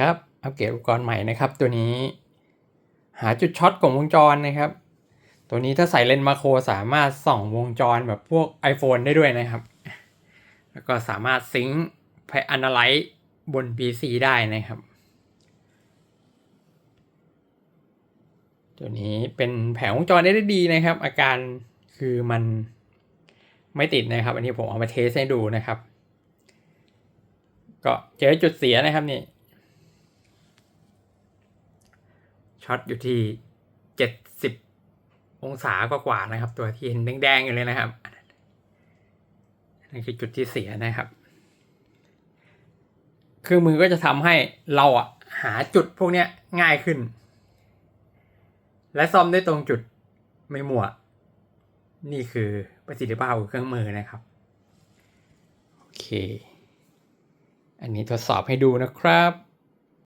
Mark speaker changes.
Speaker 1: ครับ อัปเกรดอุปกรณ์ใหม่นะครับ ตัวนี้ หาจุดช็อตของวงจรนะครับ ตัวนี้ถ้าใส่เลนส์มาโครสามารถส่องวงจรแบบพวก iPhone ได้ด้วยนะครับ แล้วก็สามารถซิงค์ไปอนาไลซ์บน PC ได้นะครับ ตัวนี้เป็นแผงวงจร LED นะครับ อาการคือมันไม่ติดนะครับ อันนี้ผมเอามาเทสให้ดูนะครับ ก็เจอจุดเสียนะครับนี่ ช็อตอยู่ที่เจ็ดสิบองศากว่าๆนะครับ ตัวที่เห็นแดงๆอยู่เลยนะครับนั่นคือจุดที่เสียนะครับ เครื่องมือก็จะทำให้เราอะหาจุดพวกเนี้ยง่ายขึ้น และซ่อมได้ตรงจุดไม่มั่วนี่คือประสิทธิภาพของเครื่องมือนะครับ โอเค อันนี้ทดสอบให้ดูนะครับ